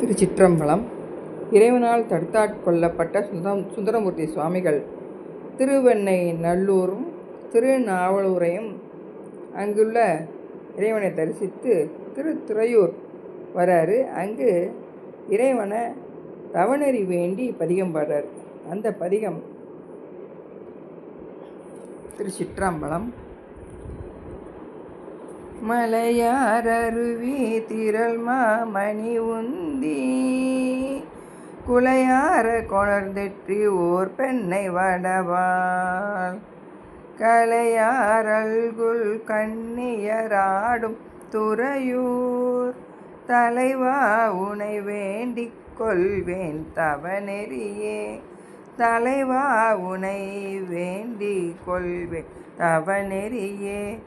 திருச்சிற்றம்பலம் இறைவனால் தடுத்தாட்கொள்ளப்பட்ட சுந்தரம் சுந்தரமூர்த்தி சுவாமிகள் திருவெண்ணை நல்லூரும் திருநாவலூரையும் அங்குள்ள இறைவனை தரிசித்து திருத்துறையூர் வராரு. அங்கு இறைவனை தவணறி வேண்டி பதிகம் பாடுறார். அந்த பதிகம் திருச்சிற்றம்பலம் மலையாரருவி திரள் மாமணி உந்தி. குலையார கொணர்ந்தெற்றி ஓர் பெண்ணை வடவாள். கலையாரல்குள் கண்ணியராடும் துறையூர். தலைவா உனை வேண்டிக் கொள்வேன் தவநெறியே. தலைவா உனை வேண்டிக் கொள்வேன் தவநெறியே.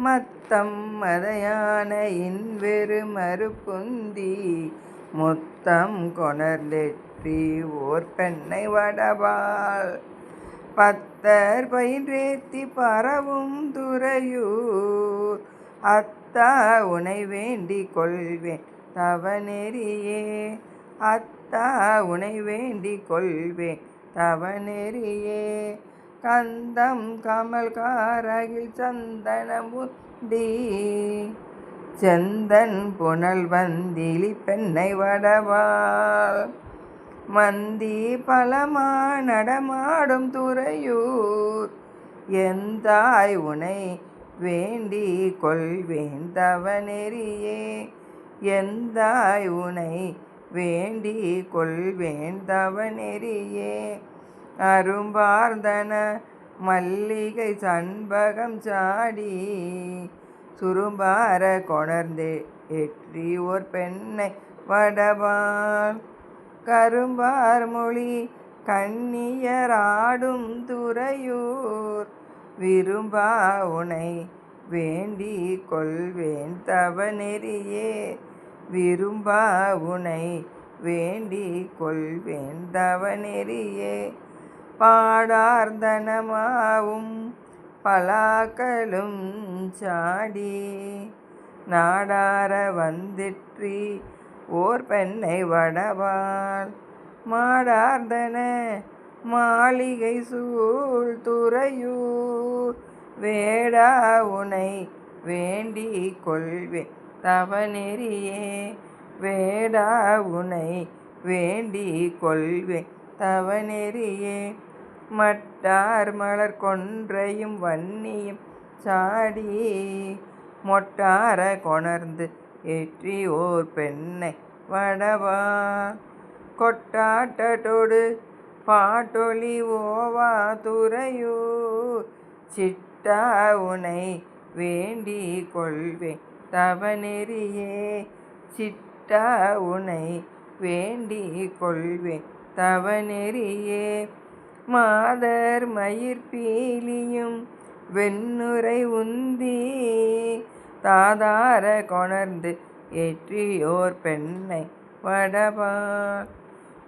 மத்தம் மதையான இன்வெறு மறுப்புந்தி முத்தம் கொணர்ந்தெற்றி ஓர் பெண்ணை வடவாள். பத்தர் பயின்றேத்தி பரவும் துறையூர் அத்தா உனை வேண்டி கொள்வேன் தவநெறியே. அத்தா உனை வேண்டி கொள்வேன் தவநெறியே. கந்தம் கமல் காரகில் சந்தனமுந்தி செந்தன் புனல் வந்திலி பெண்ணை வடவாள். மந்தி பலமா நடமாடும் துறையூர். எந்தாய் உனை வேண்டி கொள்வேன் தவநெறியே. எந்தாய் உனை வேண்டி கொள்வேன் தவநெறியே. அரும்பார்ந்தன மல்லிகை சண்பகம் சாடி சுரும்பார கொணர்ந்தே எற்றி ஓர் பெண்ணை வடவாள். கரும்பார் மொழி கண்ணியராடும் துறையூர் விரும்பா உனை வேண்டி கொள்வேன் தவநெறியே விரும்பா உனை வேண்டி கொள்வேன் தவநெறியே பாடார்ந்தனமாவும் பலாக்களும் சாடி நாடார வந்திற்றி ஓர் பெண்ணை வடவாள். மாடார்ந்தன மாளிகை சூழ் துறையூர் வேடா உனை வேண்டி கொள்வே தவநெறியே வேடா உனை வேண்டி கொள்வே தவநெறியே மட்டார் மலர் கொன்றையும் வன்னியும் சாடி மொட்டார கொணர்ந்து ஏற்றி ஓர் பெண்ணை வடவா. கொட்டாட்டோடு பாட்டொளி ஓவா துறையூர். சிட்டா உனை வேண்டி கொள்வேன் தவநெறியே. சிட்டா உனை வேண்டி கொள்வேன் தவநெறியே. மாதர் மயிர் பீலியும் வெண்ணுரை உந்தி. தாதார கொணர்ந்து ஏற்றியோர் பெண்ணை வடபால்.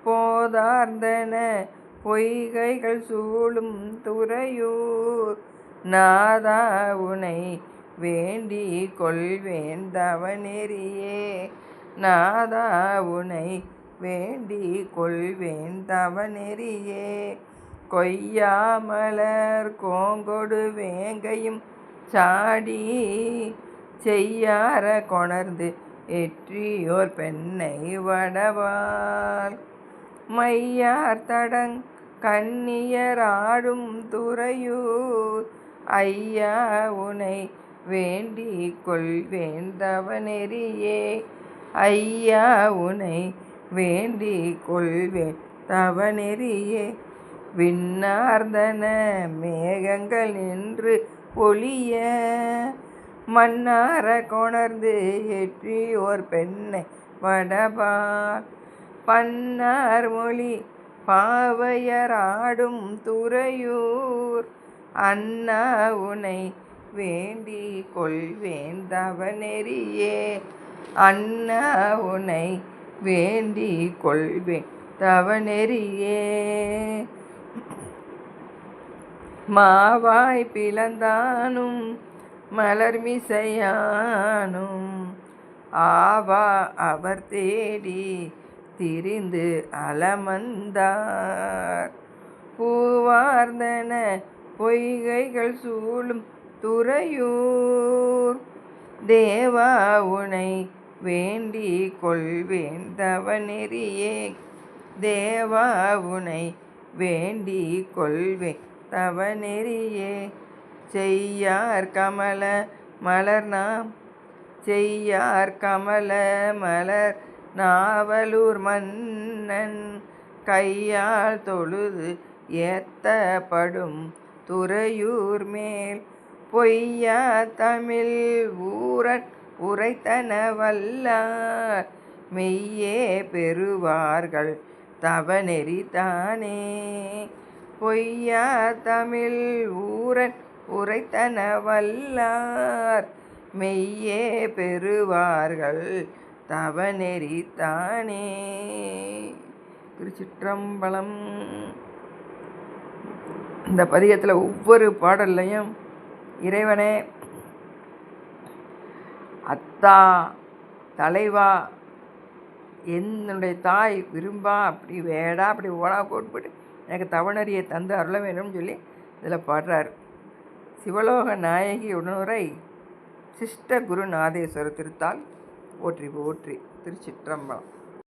போதார்ந்தன பொய்கைகள் சூழும் துறையூர். நாதா உனை வேண்டி கொள்வேன் தவநெறியே. நாதா உனை வேண்டி கொள்வேன் தவநெறியே. கொய்யா மலர் கோங்கொடு வேங்கையும் சாடி செய்யார கொணர்ந்து எற்றியோர் பெண்ணை வடவாள். மையார் தடங் கண்ணியராடும் துறையூர். ஐயா உனை வேண்டி கொள்வேந்தவனெறியே ஐயா உனை வேண்டி கொள்வேன் தவனெறியே விண்ணார்ந்தன மேகங்கள் நின்று பொழிய மன்னார கொணர்ந்து ஏற்றி ஓர் பெண்ணை வடபால் பன்னார் மொழி பாவையராடும் துறையூர். அண்ணா உனை வேண்டி கொள்வேன் தவநெறியே. அண்ணா உனை வேண்டி கொள்வேன் தவநெறியே. மாவாய் பிளந்தானும் மலர்மிசையானும் ஆவா அவர் தேடி திரிந்து அலமந்தார். பூவார்ந்தன பொய்கைகள் சூழும் துறையூர். தேவா உனை வேண்டி கொள்வேன் தவநெறியே தேவா உனை வேண்டி கொள்வேன் தவநெறியே. செய்யார் கமல மலர் நாம். செய்யார் கமல மலர் நாவலூர் மன்னன். கையால் தொழுது ஏத்தப்படும் துறையூர் மேல். பொய்யா தமிழ் ஊரன் உரைத்தன வல்லார். மெய்யே பெறுவார்கள் தவநெறிதானே பொய்யா தமிழ் ஊரன் உரைத்தன வல்லார் மெய்யே பெறுவார்கள் தவநெறிதானே திருச்சிற்றம்பலம். இந்த பதிகத்தில் ஒவ்வொரு பாடல்லையும் இறைவனே அத்தா தலைவா என்னுடைய தாய் விரும்பா அப்படி வேடா அப்படி ஓடா போட்டு எனக்கு தவணறியை தந்து அருள வேணும்னு சொல்லி இதில் பாடுறார். சிவலோக நாயகி உணரை சிஷ்ட குருநாதேஸ்வர திருத்தால் போற்றி போற்றி திருச்சிற்றம்பலம்.